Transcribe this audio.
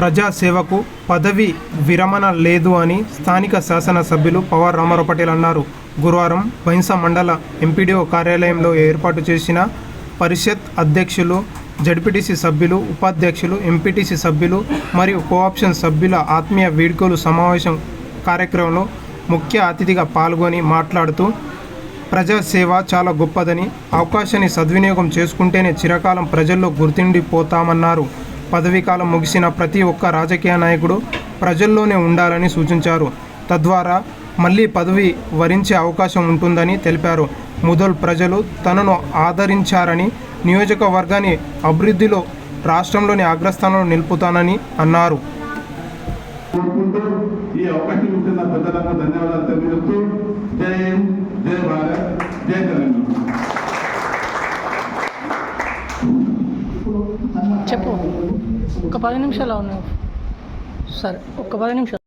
ప్రజాసేవకు పదవి విరమణ లేదు అని స్థానిక శాసనసభ్యులు పవార్ రామారావు పటేల్ అన్నారు. గురువారం బహింస మండల ఎంపీడీఓ కార్యాలయంలో ఏర్పాటు చేసిన పరిషత్ అధ్యక్షులు జడ్పీటీసీ సభ్యులు ఉపాధ్యక్షులు ఎంపీటీసీ సభ్యులు మరియు కోఆప్షన్ సభ్యుల ఆత్మీయ వీడ్కోలు సమావేశం కార్యక్రమంలో ముఖ్య అతిథిగా పాల్గొని మాట్లాడుతూ ప్రజాసేవ చాలా గొప్పదని అవకాశాన్ని సద్వినియోగం చేసుకుంటేనే చిరకాలం ప్రజల్లో గుర్తుండిపోతామన్నారు. పదవీకాలం ముగిసిన ప్రతి ఒక్క రాజకీయ నాయకుడు ప్రజల్లోనే ఉండాలని సూచించారు. తద్వారా మళ్ళీ పదవి వరించే అవకాశం ఉంటుందని తెలిపారు. ముదల్ ప్రజలు తనను ఆదరించారని నియోజకవర్గాన్ని అభివృద్ధిలో రాష్ట్రంలోని అగ్రస్థానంలో నిలుపుతానని అన్నారు. ఈ అవకాశం ఇచ్చిన ధన్యవాదాలు తెలియజేస్తూ జై హింద్ జై భారత్ జై తెలంగాణ. చెప్పు. ఒక పది నిమిషాలు అవును. సరే ఒక పది నిమిషాలు.